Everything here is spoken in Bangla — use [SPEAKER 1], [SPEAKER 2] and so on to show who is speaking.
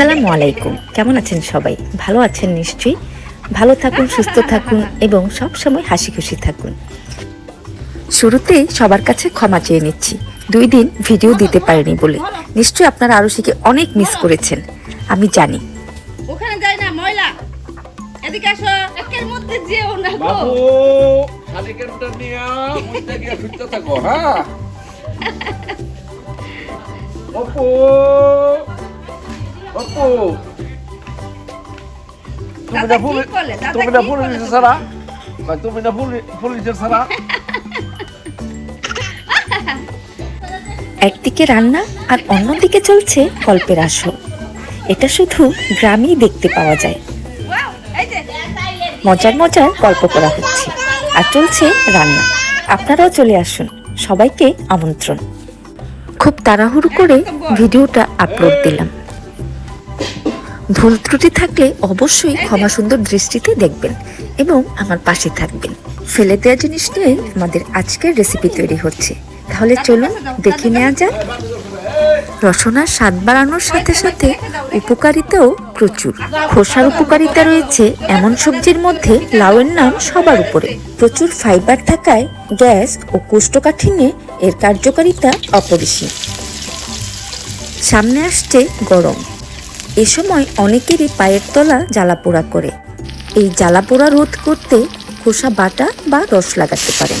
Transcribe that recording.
[SPEAKER 1] আসসালামু আলাইকুম। কেমন আছেন সবাই? ভালো আছেন নিশ্চয়ই? ভালো থাকুন সুস্থ থাকুন এবং সব সময় হাসি খুশি থাকুন। শুরুতেই সবার কাছে ক্ষমা চেয়ে নিচ্ছি। দুই দিন ভিডিও দিতে পারিনি বলে। নিশ্চয়ই আপনারা আরশিকে অনেক মিস করেছেন। আমি জানি।
[SPEAKER 2] ওখানে যায় না ময়লা। এদিকে আসো একের মধ্যে যেও না গো।
[SPEAKER 3] বাবু শালিকেরটা নিয়ে মুইতে গিয়ে ফিরতে থাকো হ্যাঁ? অপু অপু। তুমি
[SPEAKER 2] দাদা
[SPEAKER 3] না ফুল
[SPEAKER 2] কি করলে? দাদা
[SPEAKER 3] তুমি না
[SPEAKER 2] কি
[SPEAKER 3] ফুল
[SPEAKER 2] করলে?
[SPEAKER 3] নিচে
[SPEAKER 2] তোমার?
[SPEAKER 3] সারা কই তুমি না ফুল ফুল নিচে সারা
[SPEAKER 1] একদিকে রান্না আর অন্যদিকে চলছে গল্পের আসর। এটা শুধু গ্রামেই দেখতে পাওয়া যায়।
[SPEAKER 2] ওয়াও, এই যে।
[SPEAKER 1] মজার মজার গল্প করা হচ্ছে আর চলছে রান্না। আপনারাও চলে আসুন সবাইকে আমন্ত্রণ। খুব তাড়াহুড়ো করে ভিডিওটা আপলোড দিলাম। ভুল ত্রুটি থাকলে অবশ্যই ক্ষমা সুন্দর দৃষ্টিতে দেখবেন এবং আমার পাশে থাকবেন। ফেলে দেওয়া জিনিস নিয়ে আমাদের আজকের রেসিপি তৈরি হচ্ছে। তাহলে চলুন দেখে নেওয়া যাক। রসনার স্বাদ বাড়ানোর সাথে সাথে উপকারিতাও প্রচুর। খোসার উপকারিতা রয়েছে এমন সবজির মধ্যে লাউয়ের নাম সবার উপরে। প্রচুর ফাইবার থাকায় গ্যাস ও কোষ্ঠকাঠিন্যে এর কার্যকারিতা অপরিসীম। সামনে আসছে গরম। এ সময় অনেকেরই পায়ের তলা জ্বালা পোড়া করে। এই জ্বালা পোড়া রোধ করতে খোসা, বাটা বা রস লাগাতে পারেন।